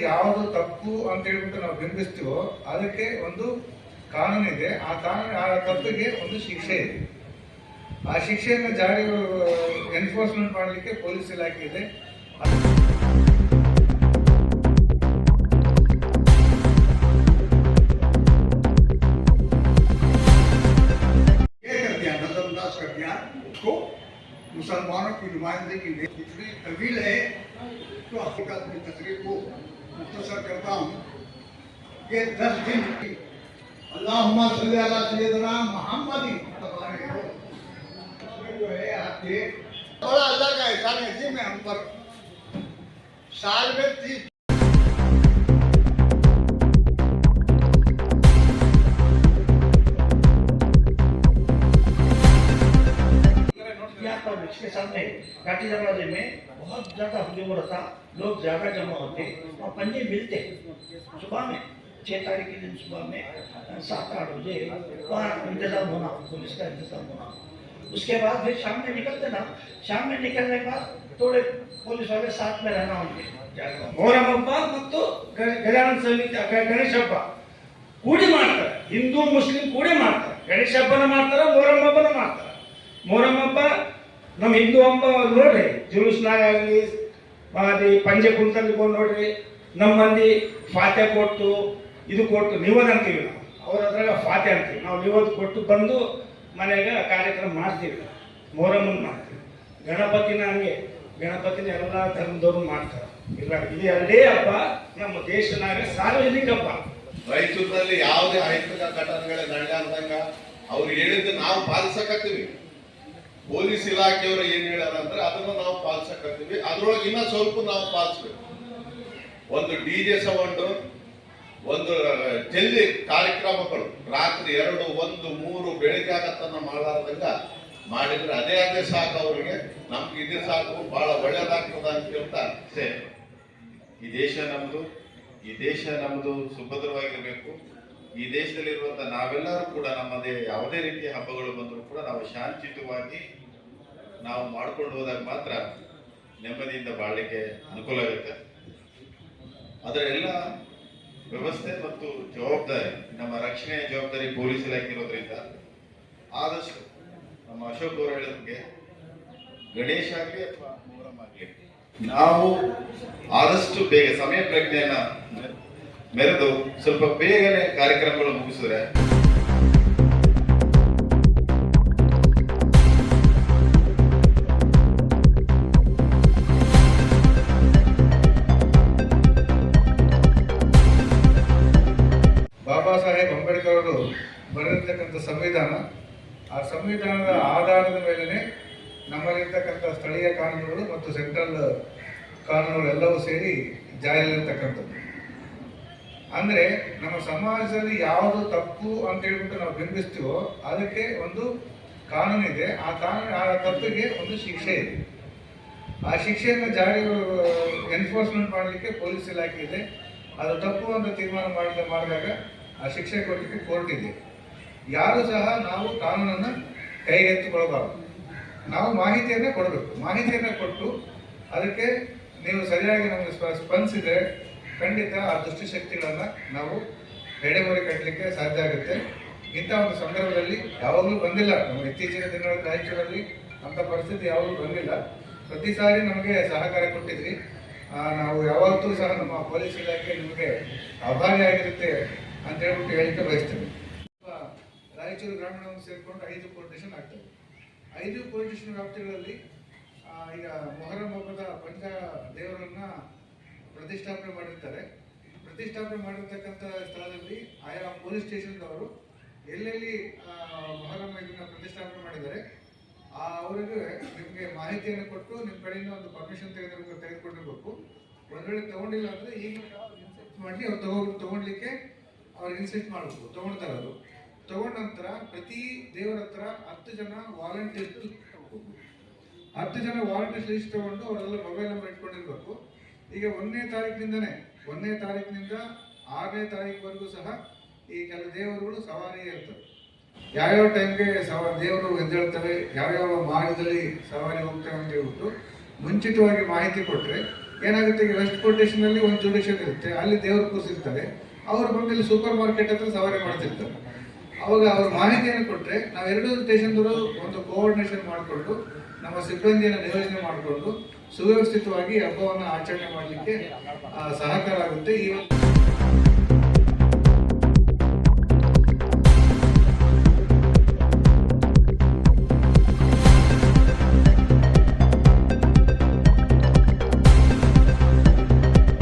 ಯಾವುದು ತಪ್ಪು ಅಂತ ಹೇಳ್ಬಿಟ್ಟು ನಾವು ಬಿಂಬಿಸ್ತೀವೋ ಅದಕ್ಕೆ ಒಂದು ಕಾನೂನು ಇದೆ. ಆ ಕಾನೂನು, ಆ ತಪ್ಪಿಗೆ ಒಂದು ಶಿಕ್ಷೆ ಇದೆ. ಆ ಶಿಕ್ಷೆಯನ್ನು ಜಾರಿ ಎನ್ಫೋರ್ಸ್ಮೆಂಟ್ ಮಾಡಲಿಕ್ಕೆ ಪೊಲೀಸ್ ಇಲಾಖೆ ಇದೆ. मुसलमानों की नुमाइंदगी इतनी तवील है तो हकीकत अपनी तकरीर को मुख्तर करता हूँ। ये दस दिन की अल्लाह सैयदना मोहम्मद जो है, आपके बड़ा अल्लाह का एहसान जी मैं हम पर साल में तीस पर इसके सामने काटी दरवाजे में बहुत ज्यादा हुजूम था लोग ज्यादा जमा होते और पंजे मिलते सुबह में छह तारीख के दिन सुबह में अ, सात आठ बजे वहाँ इंतजाम होना पुलिस का इंतजाम होना उसके बाद फिर शाम में निकलते ना शाम में निकलने के बाद थोड़े पुलिस वाले साथ में रहना उनके जाएगा ಮೊಹರಂ ಹಬ್ಬ ಮತ್ತು ಗ- ಗಜಾನನ ಸಮಿತಿ ಗ- ಗಣೇಶ ಹಬ್ಬ ಕೂಡಿ ಮಾಡ್ತಾರೆ ಹಿಂದೂ ಮುಸ್ಲಿಂ ಕೂಡಿ ಮಾಡ್ತಾರೆ ಗಣೇಶ ಹಬ್ಬನ ಮಾಡ್ತಾರೆ ಮೊಹರಂ ಹಬ್ಬನ ಮಾಡ್ತಾರೆ ಮೊಹರಂ ಹಬ್ಬ ನಮ್ಮ ಹಿಂದೂ ಹಬ್ಬ ನೋಡ್ರಿ ಜುಲೂಸ್ನಾಗ ಆಗಲಿ ಅದು ಪಂಜೆ ಕುಂತಲ್ಲಿ ನೋಡ್ರಿ ನಮ್ಮ ಮಂದಿ ಫಾತೆ ಕೊಟ್ಟು, ಇದು ಕೊಟ್ಟು, ನಿವದ್ ಅಂತೀವಿ ನಾವು. ಅವ್ರ ಅದ್ರಾಗ ಫಾತೆ ಅಂತೀವಿ. ನಾವು ನಿವದ್ ಕೊಟ್ಟು ಬಂದು ಮನೆಯಾಗ ಕಾರ್ಯಕ್ರಮ ಮಾಡ್ತೀವಿ. ಮೊಹರಮ್ಮನ್ ಮಾಡ್ತೀವಿ. ಗಣಪತಿನ ಹಂಗೆ, ಗಣಪತಿನ ಎಲ್ಲ ಧರ್ಮದವ್ರು ಮಾಡ್ತಾರೆ. ಇಲ್ಲ ಇದು ಎರಡೇ ಹಬ್ಬ, ನಮ್ಮ ದೇಶನಾಗ ಸಾರ್ವಜನಿಕ ಹಬ್ಬ. ರಾಯಚೂರಿನಲ್ಲಿ ಯಾವುದೇ ಅಹಿತಕ ಘಟನೆಗಳೇ ನಡೆಯಲ್ದಂಗ ಅವ್ರು ಹೇಳಿದ್ದು ನಾವು ಪಾಲಿಸಕತ್ತೀವಿ. ಪೊಲೀಸ್ ಇಲಾಖೆಯವರು ಏನ್ ಹೇಳ್ಯಾರ ಅಂದ್ರೆ ಅದನ್ನು ನಾವು ಪಾಲಿಸಕತ್ತೀವಿ. ಅದ್ರೊಳಗೆ ಇನ್ನ ಸ್ವಲ್ಪ ನಾವು ಪಾಲಿಸ್ಬೇಕು. ಒಂದು ಡಿ ಜೆ ಸೌಂಡ್ ಒಂದು ಜಲ್ಲಿ ಕಾರ್ಯಕ್ರಮಗಳು. ರಾತ್ರಿ ಎರಡು, ಒಂದು, ಮೂರು ಬೆಳಿಗ್ಗೆ ಆಗತ್ತನ್ನ ಮಾಡಲಾರ್ದಂಗ ಮಾಡಿದ್ರೆ ಅದೇ ಅದೇ ಸಾಕು ಅವ್ರಿಗೆ. ನಮ್ಗೆ ಇದೇ ಸಾಕು ಬಹಳ ಒಳ್ಳೇದಾಗ್ತದ ಅಂತ ಹೇಳ್ತಾ ಈ ದೇಶ ನಮ್ದು, ಈ ದೇಶ ನಮ್ದು ಸುಭದ್ರವಾಗಿರ್ಬೇಕು. ಈ ದೇಶದಲ್ಲಿರುವಂತ ನಾವೆಲ್ಲರೂ ಕೂಡ ನಮ್ಮದೇ ಯಾವುದೇ ರೀತಿಯ ಹಬ್ಬಗಳು ಬಂದರೂ ಕೂಡ ನಾವು ಶಾಂತಿಯುತವಾಗಿ ನಾವು ಮಾಡ್ಕೊಂಡು ಹೋದಾಗ ಮಾತ್ರ ನೆಮ್ಮದಿಯಿಂದ ಬಾಳಲಿಕ್ಕೆ ಅನುಕೂಲ ಆಗುತ್ತೆ. ಅದರ ಎಲ್ಲ ವ್ಯವಸ್ಥೆ ಮತ್ತು ಜವಾಬ್ದಾರಿ, ನಮ್ಮ ರಕ್ಷಣೆಯ ಜವಾಬ್ದಾರಿ ಪೊಲೀಸ್ ಇಲಾಖೆ ಇರೋದ್ರಿಂದ ಆದಷ್ಟು ನಮ್ಮ ಅಶೋಕ್ ಅವರು ಹೇಳಿದಂಗೆ ಗಣೇಶ ಆಗಲಿ ಅಥವಾ ಮೊಹರಂ ಆಗಲಿ, ನಾವು ಆದಷ್ಟು ಬೇಗ ಸಮಯ ಪ್ರಜ್ಞೆಯನ್ನ ಮೆರೆದು ಸ್ವಲ್ಪ ಬೇಗನೆ ಕಾರ್ಯಕ್ರಮಗಳು ಮುಗಿಸಿದ್ರೆ. ಬಾಬಾ ಸಾಹೇಬ್ ಅಂಬೇಡ್ಕರ್ ಅವರು ಬರೆದಿರ್ತಕ್ಕಂಥ ಸಂವಿಧಾನ, ಆ ಸಂವಿಧಾನದ ಆಧಾರದ ಮೇಲೆನೆ ನಮ್ಮಲ್ಲಿರ್ತಕ್ಕಂಥ ಸ್ಥಳೀಯ ಕಾನೂನುಗಳು ಮತ್ತು ಸೆಂಟ್ರಲ್ ಕಾನೂನುಗಳು ಎಲ್ಲವೂ ಸೇರಿ ಜಾರಿಯಲ್ಲಿರ್ತಕ್ಕಂಥದ್ದು. ಅಂದ್ರೆ ನಮ್ಮ ಸಮಾಜದಲ್ಲಿ ಯಾವುದು ತಪ್ಪು ಅಂತ ಹೇಳ್ಬಿಟ್ಟು ನಾವು ಬಿಂಬಿಸ್ತೀವೋ ಅದಕ್ಕೆ ಒಂದು ಕಾನೂನು ಇದೆ. ಆ ಕಾನೂನು, ಆ ತಪ್ಪಿಗೆ ಒಂದು ಶಿಕ್ಷೆ ಇದೆ. ಆ ಶಿಕ್ಷೆಯನ್ನು ಜಾರಿ ಎನ್ಫೋರ್ಸ್ಮೆಂಟ್ ಮಾಡಲಿಕ್ಕೆ ಪೊಲೀಸ್ ಇಲಾಖೆ ಇದೆ. ಅದು ತಪ್ಪು ಅಂತ ತೀರ್ಮಾನ ಮಾಡಿದ, ಮಾಡಿದಾಗ ಆ ಶಿಕ್ಷೆ ಕೊಡಲಿಕ್ಕೆ ಕೋರ್ಟ್ ಇದೆ. ಯಾರು ಸಹ ನಾವು ಕಾನೂನನ್ನು ಕೈಗೆತ್ತಿಕೊಳ್ಬಾರ್ದು ನಾವು ಮಾಹಿತಿಯನ್ನೇ ಕೊಡಬೇಕು. ಮಾಹಿತಿಯನ್ನು ಕೊಟ್ಟು ಅದಕ್ಕೆ ನೀವು ಸರಿಯಾಗಿ ನಮಗೆ ಸ್ಪ- ಸ್ಪಂದಿಸಿದ್ರೆ ಖಂಡಿತ ಆ ದುಷ್ಟಶಕ್ತಿಗಳನ್ನು ನಾವು ಎಡೆಮರೆ ಕಟ್ಟಲಿಕ್ಕೆ ಸಾಧ್ಯ ಆಗುತ್ತೆ. ಇಂಥ ಒಂದು ಸಂದರ್ಭದಲ್ಲಿ ಯಾವಾಗಲೂ ಬಂದಿಲ್ಲ. ನಮ್ಮ ಇತ್ತೀಚಿನ ದಿನಗಳಲ್ಲಿ ರಾಯಚೂರಲ್ಲಿ ಅಂಥ ಪರಿಸ್ಥಿತಿ ಯಾವಾಗಲೂ ಬಂದಿಲ್ಲ. ಪ್ರತಿ ಸಾರಿ ನಮಗೆ ಸಹಕಾರ ಕೊಟ್ಟಿದ್ರಿ. ನಾವು ಯಾವತ್ತೂ ಸಹ ನಮ್ಮ ಪೊಲೀಸ್ ಇಲಾಖೆ ನಿಮಗೆ ಆಭಾರಿ ಆಗಿರುತ್ತೆ ಅಂತ ಹೇಳ್ಬಿಟ್ಟು ಹೇಳಿಕೆ ಬಯಸ್ತೇವೆ ರಾಯಚೂರು ಗ್ರಾಮೀಣವನ್ನು ಸೇರಿಕೊಂಡು ಐದು ಸ್ಟೇಷನ್ ಆಗ್ತವೆ ಐದು ಸ್ಟೇಷನ್ ವ್ಯಾಪ್ತಿಗಳಲ್ಲಿ ಈಗ ಮೊಹರಂ ಹಬ್ಬದ ಪಂಚ ದೇವರನ್ನ ಪ್ರತಿಷ್ಠಾಪನೆ ಮಾಡಿರ್ತಾರೆ. ಪ್ರತಿಷ್ಠಾಪನೆ ಮಾಡಿರ್ತಕ್ಕಂಥ ಸ್ಥಳದಲ್ಲಿ ಆಯಾ ಪೊಲೀಸ್ ಸ್ಟೇಷನ್ದವರು ಎಲ್ಲೆಲ್ಲಿ ಮೊಹರಂ ಇದನ್ನ ಪ್ರತಿಷ್ಠಾಪನೆ ಮಾಡಿದ್ದಾರೆ, ಆ, ಅವರಿಗೆ ನಿಮಗೆ ಮಾಹಿತಿಯನ್ನು ಕೊಟ್ಟು ನಿಮ್ಮ ಕಡೆಯಿಂದ ಒಂದು ಪರ್ಮಿಷನ್ ತೆಗೆದು ತೆಗೆದುಕೊಂಡಿರ್ಬೇಕು. ಒಂದು ವೇಳೆ ತಗೊಂಡಿಲ್ಲ ಅಂದರೆ ಈಗ ಮಾಡಿ ಅವ್ರು ತಗೋ, ತಗೊಂಡ್ಲಿಕ್ಕೆ ಅವ್ರು ಇನ್ಸೆಟ್ ಮಾಡಬೇಕು ತಗೊಳ್ತಾರೆ ಅದು ತಗೊಂಡ ನಂತರ ಪ್ರತಿ ದೇವರ ಹತ್ರ ಹತ್ತು ಜನ ವಾಲಂಟಿಯರ್ಸ್ ಹತ್ತು ಜನ ವಾಲಂಟಿಯರ್ಸ್ ಲಿಸ್ಟ್ ತಗೊಂಡು ಅವರೆಲ್ಲ ಮೊಬೈಲ್ ನಂಬರ್ ಇಟ್ಕೊಂಡಿರ್ಬೇಕು. ಈಗ ಒಂದನೇ ತಾರೀಕಿನಿಂದನೇ, ಒಂದನೇ ತಾರೀಕಿನಿಂದ ಆರನೇ ತಾರೀಕುವರೆಗೂ ಸಹ ಈ ಕೆಲ ದೇವರುಗಳು ಸವಾರಿ ಇರ್ತವೆ ಯಾವ್ಯಾವ ಟೈಮ್ಗೆ ಸವ ದೇವರು ಎದ್ದೇಳ್ತವೆ ಯಾವ್ಯಾವ ಮಾರ್ಗದಲ್ಲಿ ಸವಾರಿ ಹೋಗ್ತವೆ ಅಂತ ಹೇಳ್ಬಿಟ್ಟು ಮುಂಚಿತವಾಗಿ ಮಾಹಿತಿ ಕೊಟ್ಟರೆ ಏನಾಗುತ್ತೆ, ಈಗ ವೆಸ್ಟ್ ಅಲ್ಲಿ ಒಂದು ಜುಡಿಷಿಯಲ್ ಇರುತ್ತೆ, ಅಲ್ಲಿ ದೇವರು ಕೂಸಿರ್ತಾರೆ ಅವ್ರು ಬಂದು ಇಲ್ಲಿ ಸೂಪರ್ ಮಾರ್ಕೆಟ್ ಹತ್ರ ಸವಾರಿ ಮಾಡ್ತಿರ್ತಾರೆ. ಅವಾಗ ಅವ್ರ ಮಾಹಿತಿಯನ್ನು ಕೊಟ್ಟರೆ ನಾವು ಎರಡೂ ಸ್ಟೇಷನ್ದವರು ಒಂದು ಕೋಆರ್ಡಿನೇಷನ್ ಮಾಡಿಕೊಂಡು ನಮ್ಮ ಸಿಬ್ಬಂದಿಯನ್ನು ನಿಯೋಜನೆ ಮಾಡಿಕೊಂಡು ಸುವ್ಯವಸ್ಥಿತವಾಗಿ ಹಬ್ಬವನ್ನು ಆಚರಣೆ ಮಾಡಲಿಕ್ಕೆ ಸಹಕಾರ ಆಗುತ್ತೆ ಈ ಒಂದು